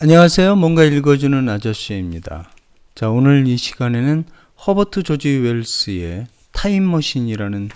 안녕하세요. 뭔가 읽어주는 아저씨입니다. 자, 오늘 이 시간에는 허버트 조지 웰스의 타임머신이라는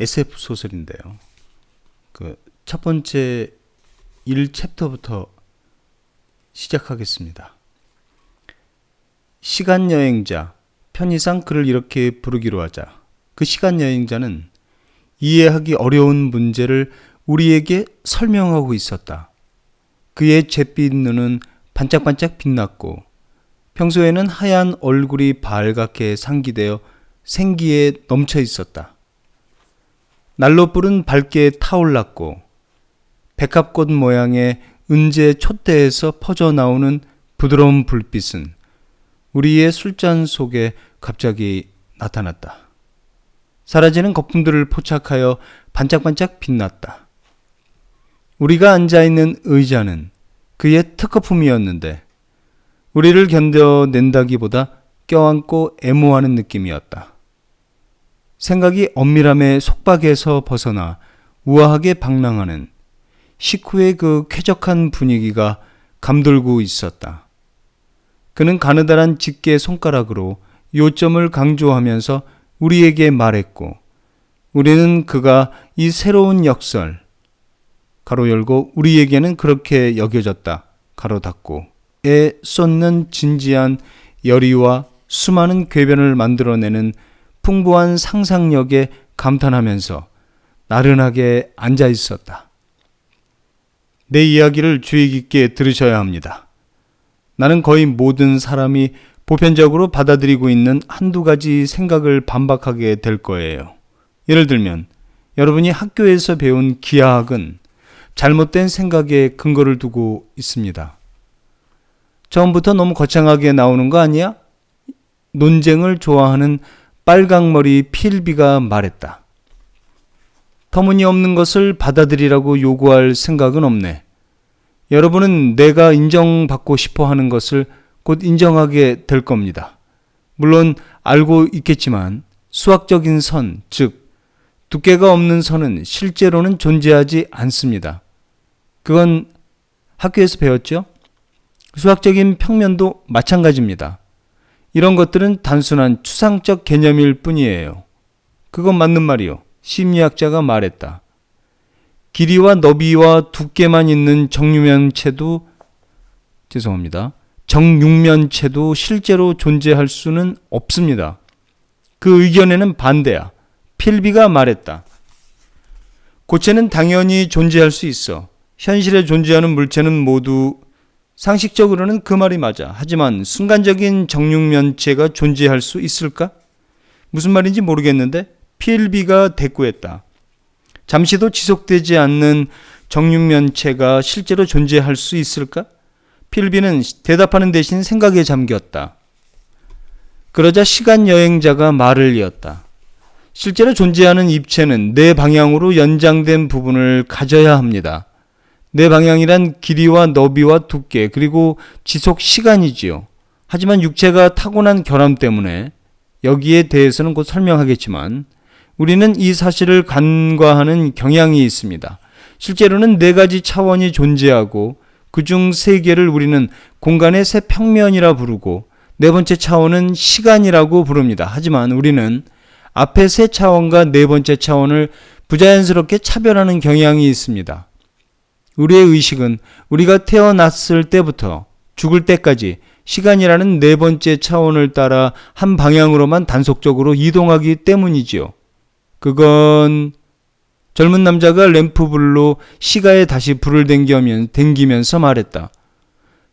SF 소설인데요. 그 첫 번째 1챕터부터 시작하겠습니다. 시간 여행자, 편의상 그를 이렇게 부르기로 하자. 그 시간 여행자는 이해하기 어려운 문제를 우리에게 설명하고 있었다. 그의 잿빛 눈은 반짝반짝 빛났고 평소에는 하얀 얼굴이 발갛게 상기되어 생기에 넘쳐 있었다. 난로불은 밝게 타올랐고 백합꽃 모양의 은재 촛대에서 퍼져 나오는 부드러운 불빛은 우리의 술잔 속에 갑자기 나타났다. 사라지는 거품들을 포착하여 반짝반짝 빛났다. 우리가 앉아 있는 의자는 그의 특허품이었는데 우리를 견뎌낸다기보다 껴안고 애모하는 느낌이었다. 생각이 엄밀함의 속박에서 벗어나 우아하게 방랑하는 식후의 그 쾌적한 분위기가 감돌고 있었다. 그는 가느다란 집게 손가락으로 요점을 강조하면서 우리에게 말했고, 우리는 그가 이 새로운 역설, 가로 열고 우리에게는 그렇게 여겨졌다. 가로 닫고 에 쏟는 진지한 열의와 수많은 궤변을 만들어내는 풍부한 상상력에 감탄하면서 나른하게 앉아 있었다. 내 이야기를 주의 깊게 들으셔야 합니다. 나는 거의 모든 사람이 보편적으로 받아들이고 있는 한두 가지 생각을 반박하게 될 거예요. 예를 들면, 여러분이 학교에서 배운 기하학은 잘못된 생각에 근거를 두고 있습니다. 처음부터 너무 거창하게 나오는 거 아니야? 논쟁을 좋아하는 빨강머리 필비가 말했다. 터무니없는 것을 받아들이라고 요구할 생각은 없네. 여러분은 내가 인정받고 싶어 하는 것을 곧 인정하게 될 겁니다. 물론 알고 있겠지만 수학적인 선, 즉, 두께가 없는 선은 실제로는 존재하지 않습니다. 그건 학교에서 배웠죠? 수학적인 평면도 마찬가지입니다. 이런 것들은 단순한 추상적 개념일 뿐이에요. 그건 맞는 말이요. 심리학자가 말했다. 길이와 너비와 두께만 있는 정육면체도 죄송합니다. 정육면체도 실제로 존재할 수는 없습니다. 그 의견에는 반대야. 필비가 말했다. 고체는 당연히 존재할 수 있어. 현실에 존재하는 물체는 모두 상식적으로는 그 말이 맞아. 하지만 순간적인 정육면체가 존재할 수 있을까? 무슨 말인지 모르겠는데 필비가 대꾸했다. 잠시도 지속되지 않는 정육면체가 실제로 존재할 수 있을까? 필비는 대답하는 대신 생각에 잠겼다. 그러자 시간 여행자가 말을 이었다. 실제로 존재하는 입체는 내 방향으로 연장된 부분을 가져야 합니다. 내 방향이란 길이와 너비와 두께 그리고 지속 시간이지요. 하지만 육체가 타고난 결함 때문에 여기에 대해서는 곧 설명하겠지만 우리는 이 사실을 간과하는 경향이 있습니다. 실제로는 네 가지 차원이 존재하고 그 중 세 개를 우리는 공간의 세 평면이라 부르고 네 번째 차원은 시간이라고 부릅니다. 하지만 우리는 앞에 세 차원과 네 번째 차원을 부자연스럽게 차별하는 경향이 있습니다. 우리의 의식은 우리가 태어났을 때부터 죽을 때까지 시간이라는 네 번째 차원을 따라 한 방향으로만 단속적으로 이동하기 때문이지요. 그건 젊은 남자가 램프불로 시가에 다시 불을 댕기면, 댕기면서 말했다.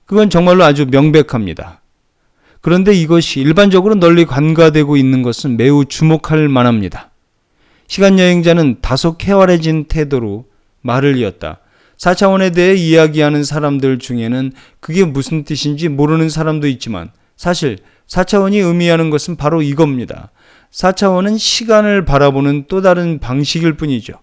그건 정말로 아주 명백합니다. 그런데 이것이 일반적으로 널리 관가되고 있는 것은 매우 주목할 만합니다. 시간 여행자는 다소 쾌활해진 태도로 말을 이었다. 4차원에 대해 이야기하는 사람들 중에는 그게 무슨 뜻인지 모르는 사람도 있지만 사실 4차원이 의미하는 것은 바로 이겁니다. 4차원은 시간을 바라보는 또 다른 방식일 뿐이죠.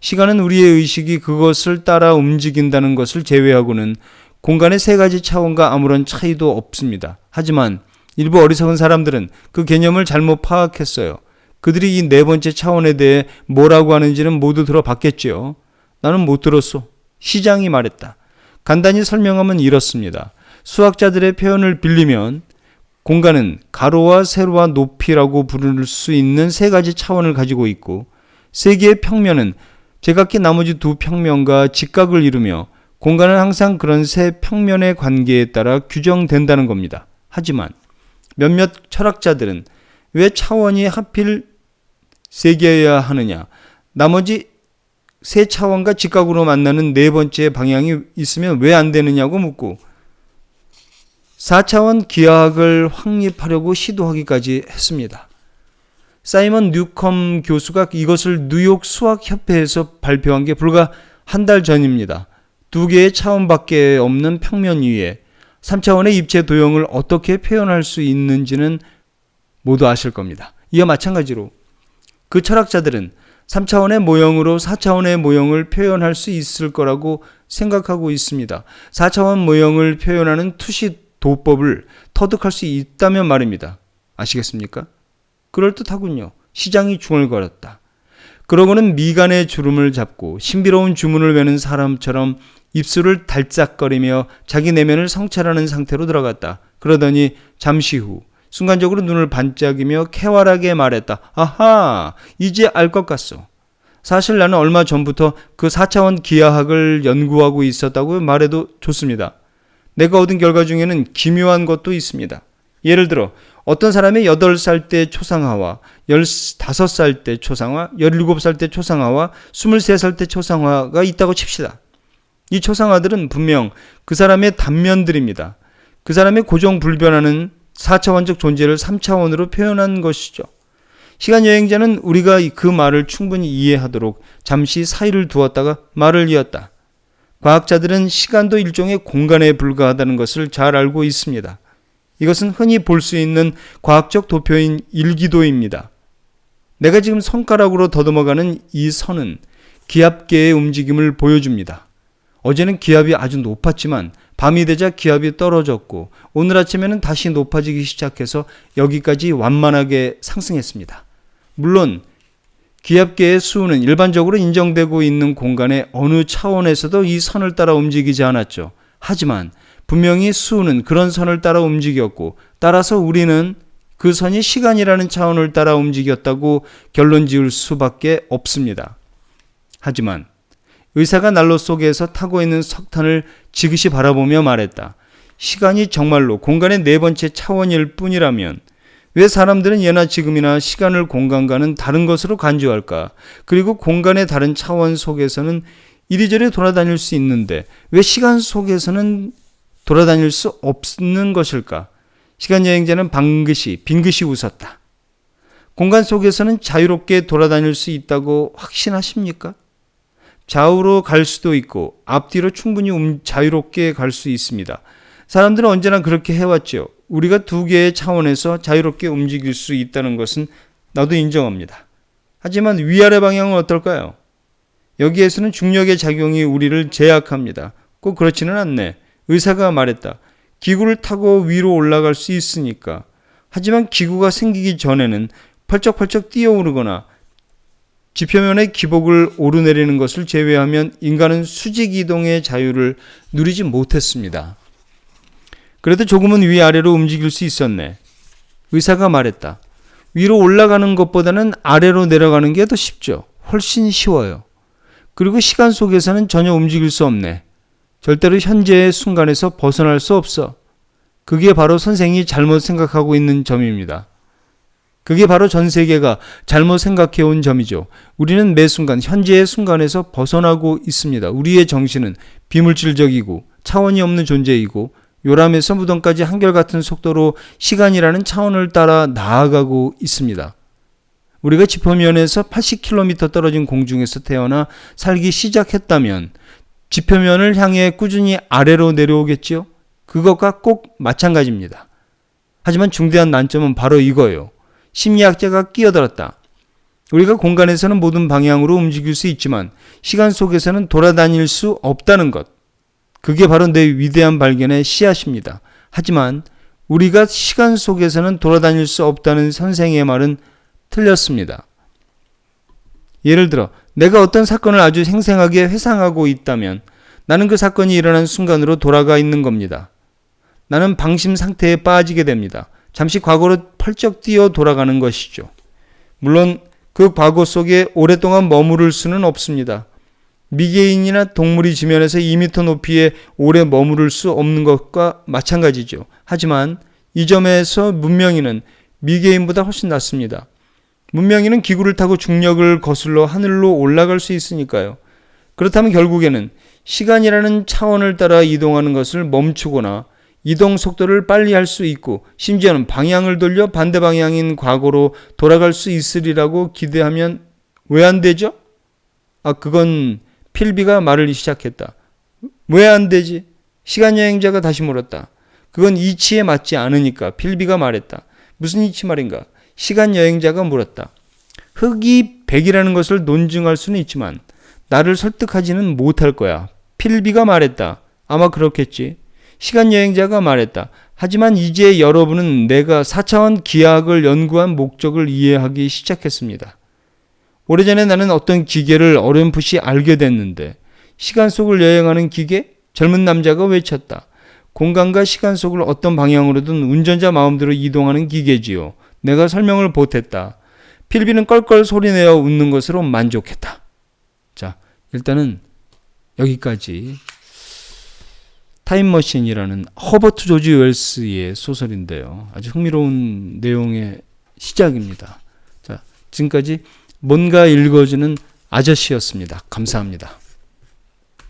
시간은 우리의 의식이 그것을 따라 움직인다는 것을 제외하고는 공간의 세 가지 차원과 아무런 차이도 없습니다. 하지만 일부 어리석은 사람들은 그 개념을 잘못 파악했어요. 그들이 이 네 번째 차원에 대해 뭐라고 하는지는 모두 들어봤겠지요. 나는 못 들었어. 시장이 말했다. 간단히 설명하면 이렇습니다. 수학자들의 표현을 빌리면 공간은 가로와 세로와 높이라고 부를 수 있는 세 가지 차원을 가지고 있고 세 개의 평면은 제각기 나머지 두 평면과 직각을 이루며 공간은 항상 그런 세 평면의 관계에 따라 규정된다는 겁니다. 하지만 몇몇 철학자들은 왜 차원이 하필 세 개여야 하느냐? 나머지 세 차원과 직각으로 만나는 네 번째 방향이 있으면 왜 안 되느냐고 묻고 4차원 기하학을 확립하려고 시도하기까지 했습니다. 사이먼 뉴컴 교수가 이것을 뉴욕 수학협회에서 발표한 게 불과 한 달 전입니다. 두 개의 차원밖에 없는 평면 위에 3차원의 입체 도형을 어떻게 표현할 수 있는지는 모두 아실 겁니다. 이와 마찬가지로 그 철학자들은 3차원의 모형으로 4차원의 모형을 표현할 수 있을 거라고 생각하고 있습니다. 4차원 모형을 표현하는 투시 도법을 터득할 수 있다면 말입니다. 아시겠습니까? 그럴듯하군요. 시장이 중얼거렸다. 그러고는 미간의 주름을 잡고 신비로운 주문을 외는 사람처럼 입술을 달짝거리며 자기 내면을 성찰하는 상태로 들어갔다. 그러더니 잠시 후 순간적으로 눈을 반짝이며 쾌활하게 말했다. 아하, 이제 알 것 같소. 사실 나는 얼마 전부터 그 4차원 기하학을 연구하고 있었다고 말해도 좋습니다. 내가 얻은 결과 중에는 기묘한 것도 있습니다. 예를 들어 어떤 사람의 8살 때 초상화와 15살 때 초상화, 17살 때 초상화와 23살 때 초상화가 있다고 칩시다. 이 초상화들은 분명 그 사람의 단면들입니다. 그 사람의 고정불변하는 4차원적 존재를 3차원으로 표현한 것이죠. 시간 여행자는 우리가 그 말을 충분히 이해하도록 잠시 사이를 두었다가 말을 이었다. 과학자들은 시간도 일종의 공간에 불과하다는 것을 잘 알고 있습니다. 이것은 흔히 볼 수 있는 과학적 도표인 일기도입니다. 내가 지금 손가락으로 더듬어가는 이 선은 기압계의 움직임을 보여줍니다. 어제는 기압이 아주 높았지만 밤이 되자 기압이 떨어졌고 오늘 아침에는 다시 높아지기 시작해서 여기까지 완만하게 상승했습니다. 물론 기압계의 수는 일반적으로 인정되고 있는 공간의 어느 차원에서도 이 선을 따라 움직이지 않았죠. 하지만 분명히 수는 그런 선을 따라 움직였고 따라서 우리는 그 선이 시간이라는 차원을 따라 움직였다고 결론 지을 수밖에 없습니다. 하지만 의사가 난로 속에서 타고 있는 석탄을 지그시 바라보며 말했다. 시간이 정말로 공간의 네 번째 차원일 뿐이라면 왜 사람들은 예나 지금이나 시간을 공간과는 다른 것으로 간주할까? 그리고 공간의 다른 차원 속에서는 이리저리 돌아다닐 수 있는데 왜 시간 속에서는 돌아다닐 수 없는 것일까? 시간 여행자는 방긋이 빙긋이 웃었다. 공간 속에서는 자유롭게 돌아다닐 수 있다고 확신하십니까? 좌우로 갈 수도 있고 앞뒤로 충분히 음, 자유롭게 갈 수 있습니다. 사람들은 언제나 그렇게 해왔죠. 우리가 두 개의 차원에서 자유롭게 움직일 수 있다는 것은 나도 인정합니다. 하지만 위아래 방향은 어떨까요? 여기에서는 중력의 작용이 우리를 제약합니다. 꼭 그렇지는 않네. 의사가 말했다. 기구를 타고 위로 올라갈 수 있으니까. 하지만 기구가 생기기 전에는 펄쩍펄쩍 뛰어오르거나 지표면의 기복을 오르내리는 것을 제외하면 인간은 수직 이동의 자유를 누리지 못했습니다. 그래도 조금은 위아래로 움직일 수 있었네. 의사가 말했다. 위로 올라가는 것보다는 아래로 내려가는 게 더 쉽죠. 훨씬 쉬워요. 그리고 시간 속에서는 전혀 움직일 수 없네. 절대로 현재의 순간에서 벗어날 수 없어. 그게 바로 선생이 잘못 생각하고 있는 점입니다. 그게 바로 전 세계가 잘못 생각해 온 점이죠. 우리는 매 순간 현재의 순간에서 벗어나고 있습니다. 우리의 정신은 비물질적이고 차원이 없는 존재이고 요람에서 무덤까지 한결같은 속도로 시간이라는 차원을 따라 나아가고 있습니다. 우리가 지표면에서 80km 떨어진 공중에서 태어나 살기 시작했다면 지표면을 향해 꾸준히 아래로 내려오겠지요? 그것과 꼭 마찬가지입니다. 하지만 중대한 난점은 바로 이거예요. 심리학자가 끼어들었다. 우리가 공간에서는 모든 방향으로 움직일 수 있지만 시간 속에서는 돌아다닐 수 없다는 것. 그게 바로 내 위대한 발견의 씨앗입니다. 하지만 우리가 시간 속에서는 돌아다닐 수 없다는 선생의 말은 틀렸습니다. 예를 들어 내가 어떤 사건을 아주 생생하게 회상하고 있다면 나는 그 사건이 일어난 순간으로 돌아가 있는 겁니다. 나는 방심 상태에 빠지게 됩니다. 잠시 과거로 펄쩍 뛰어 돌아가는 것이죠. 물론 그 과거 속에 오랫동안 머무를 수는 없습니다. 미개인이나 동물이 지면에서 2미터 높이에 오래 머무를 수 없는 것과 마찬가지죠. 하지만 이 점에서 문명인은 미개인보다 훨씬 낫습니다. 문명인은 기구를 타고 중력을 거슬러 하늘로 올라갈 수 있으니까요. 그렇다면 결국에는 시간이라는 차원을 따라 이동하는 것을 멈추거나 이동 속도를 빨리 할 수 있고 심지어는 방향을 돌려 반대 방향인 과거로 돌아갈 수 있으리라고 기대하면 왜 안 되죠? 아, 그건 필비가 말을 시작했다. 왜 안 되지? 시간 여행자가 다시 물었다. 그건 이치에 맞지 않으니까 필비가 말했다. 무슨 이치 말인가? 시간 여행자가 물었다. 흑이 백이라는 것을 논증할 수는 있지만 나를 설득하지는 못할 거야. 필비가 말했다. 아마 그렇겠지. 시간 여행자가 말했다. 하지만 이제 여러분은 내가 4차원 기하학을 연구한 목적을 이해하기 시작했습니다. 오래전에 나는 어떤 기계를 어렴풋이 알게 됐는데 시간 속을 여행하는 기계? 젊은 남자가 외쳤다. 공간과 시간 속을 어떤 방향으로든 운전자 마음대로 이동하는 기계지요. 내가 설명을 보탰다. 필비는 껄껄 소리내어 웃는 것으로 만족했다. 자, 일단은 여기까지 타임머신이라는 허버트 조지 웰스의 소설인데요. 아주 흥미로운 내용의 시작입니다. 자, 지금까지 뭔가 읽어주는 아저씨였습니다. 감사합니다.